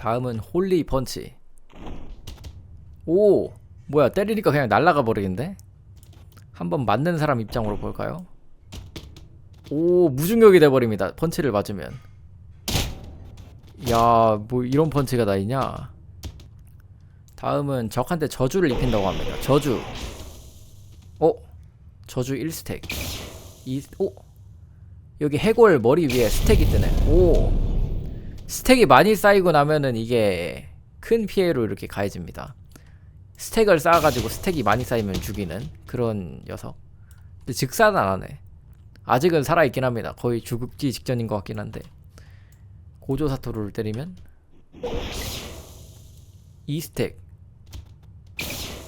다음은 홀리 펀치. 오, 뭐야 때리니까 그냥 날아가 버리는데? 한번 맞는 사람 입장으로 볼까요? 오, 무중력이 돼버립니다. 펀치를 맞으면. 야, 뭐 이런 펀치가 다 있냐? 다음은 적한테 저주를 입힌다고 합니다. 저주. 어? 저주 1스택. 2, 오? 여기 해골 머리 위에 스택이 뜨네. 오. 스택이 많이 쌓이고 나면은 이게 큰 피해로 이렇게 가해집니다. 스택을 쌓아가지고 스택이 많이 쌓이면 죽이는 그런 녀석. 근데 즉사는 안 하네. 아직은 살아있긴 합니다. 거의 죽기 직전인 것 같긴 한데. 고조 사토루를 때리면 2스택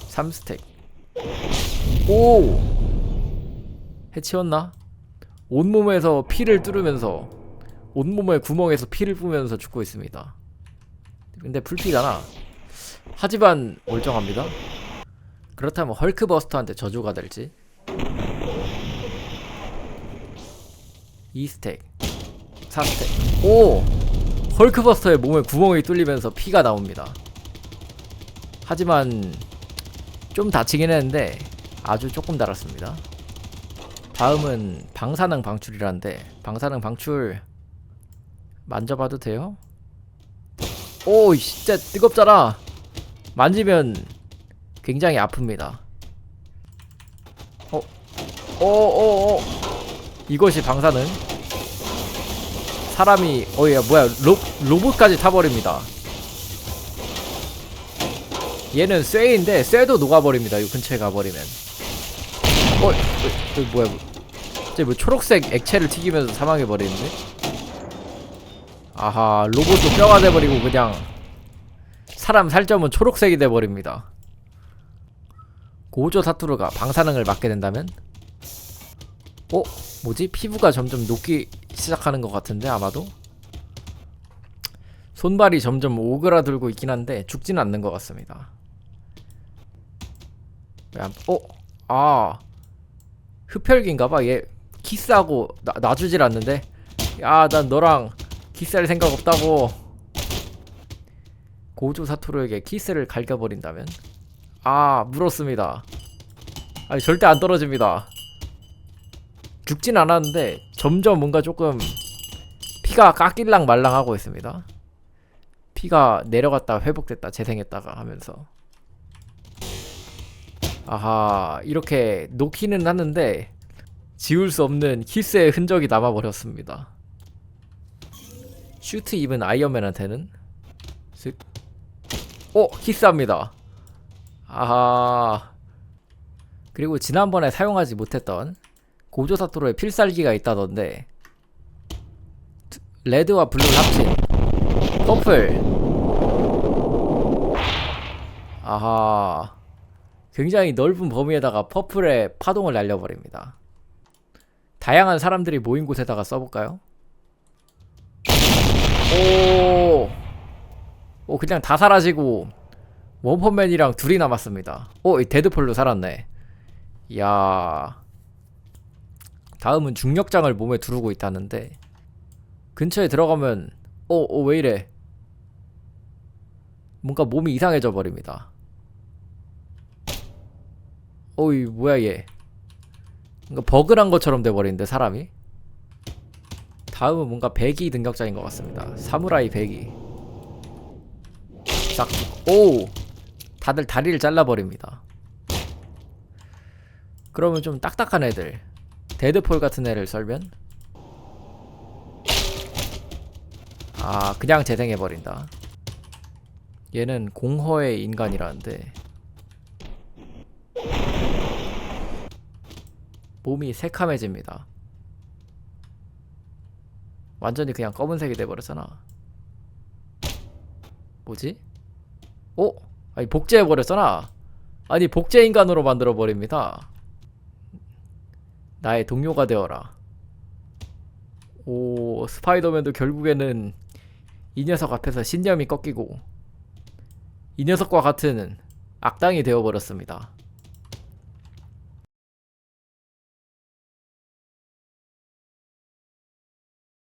3스택 오! 해치웠나? 온몸에서 피를 뚫으면서 온몸의 구멍에서 피를 뿜으면서 죽고 있습니다. 근데 풀피잖아. 하지만 멀쩡합니다. 그렇다면 헐크버스터한테 저주가 될지 2스택 4스택 오! 헐크버스터의 몸에 구멍이 뚫리면서 피가 나옵니다. 하지만 좀 다치긴 했는데 아주 조금 달았습니다. 다음은 방사능 방출이라는데 방사능 방출 만져봐도 돼요? 오 진짜 뜨겁잖아 만지면 굉장히 아픕니다 어? 어어어 이것이 방사능 사람이 어야 뭐야 로, 로봇까지 타버립니다 얘는 쇠인데 쇠도 녹아버립니다 이 근처에 가버리면 어? 어, 어 뭐야 쟤뭐 초록색 액체를 튀기면서 사망해버리는데? 아하 로봇도 뼈가 돼버리고 그냥 사람 살점은 초록색이 돼버립니다 고조 사투르가 방사능을 맞게 된다면? 어? 뭐지? 피부가 점점 녹기 시작하는 것 같은데 아마도? 손발이 점점 오그라들고 있긴 한데 죽지는 않는 것 같습니다 왜 안- 어? 아 흡혈귀인가봐 얘 키스하고 나, 놔주질 않는데 야 난 너랑 키스할 생각 없다고. 고조 사토루에게 키스를 갈겨버린다면? 아 물었습니다. 아니 절대 안 떨어집니다. 죽진 않았는데 점점 뭔가 조금 피가 깎일랑 말랑 하고 있습니다. 피가 내려갔다 회복됐다 재생했다가 하면서. 아하 이렇게 놓기는 하는데 지울 수 없는 키스의 흔적이 남아버렸습니다 슈트 입은 아이언맨한테는? 슥. 오! 키스합니다. 아하. 그리고 지난번에 사용하지 못했던 고조사토로의 필살기가 있다던데. 트- 레드와 블루를 합친 퍼플. 아하. 굉장히 넓은 범위에다가 퍼플의 파동을 날려버립니다. 다양한 사람들이 모인 곳에다가 써볼까요? 오, 오 그냥 다 사라지고 원펀맨이랑 둘이 남았습니다. 오, 이 데드폴로 살았네. 이야. 다음은 중력장을 몸에 두르고 있다는데 근처에 들어가면 오, 오, 왜 이래? 뭔가 몸이 이상해져 버립니다. 어이, 뭐야 얘? 뭔가 버그란 것처럼 돼 버리는데 사람이? 다음은 뭔가 배기 능력자인 것 같습니다. 사무라이 배기. 싹. 오! 다들 다리를 잘라버립니다. 그러면 좀 딱딱한 애들. 데드폴 같은 애를 썰면? 아, 그냥 재생해버린다. 얘는 공허의 인간이라는데. 몸이 새카매집니다. 완전히 그냥 검은색이 돼버렸잖아. 뭐지? 어? 아니 복제해버렸잖아. 아니 복제 인간으로 만들어 버립니다. 나의 동료가 되어라. 오 스파이더맨도 결국에는 이 녀석 앞에서 신념이 꺾이고 이 녀석과 같은 악당이 되어버렸습니다.